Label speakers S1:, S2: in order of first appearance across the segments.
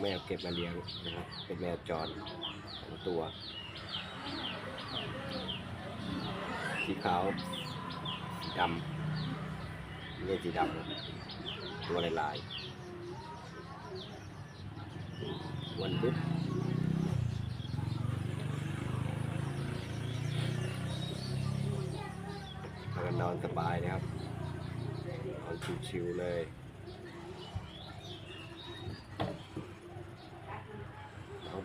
S1: แมวเก็บมาเลี้ยงนะครับ เป็นแมวจรสองตัว สีขาวสีดำเนี่ยสีดำตัวลายๆวันพุธนอนสบายนะครับนอนชิวๆเลย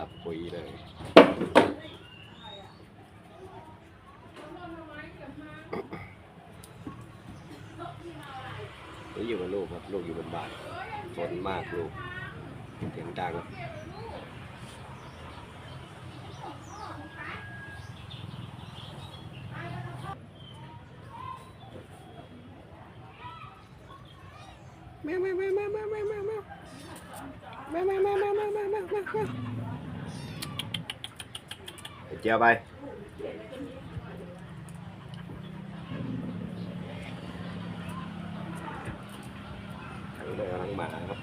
S1: หลับปุ๋ยเลยนี่อยู่กับลูกครับ ลูกอยู่บนบ้านฝนมากลูกเสียงดังแมวแมวแมวแมวแมวแมวแมวแมวแมวแมวแมวแมวแมวแมวแมวแมวแมวแมว เจียวไปทั้งแมวทั้งหมาครับ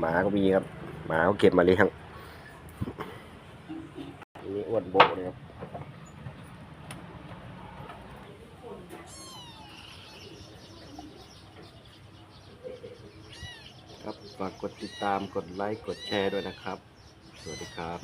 S1: หมาก็มีครับ หมาเขาเก็บมาเลี้ยงอันนี้อ้วนโบะเลยครับครับฝากกดติดตาม กดไลค์ กดแชร์ด้วยนะครับ สวัสดีครับ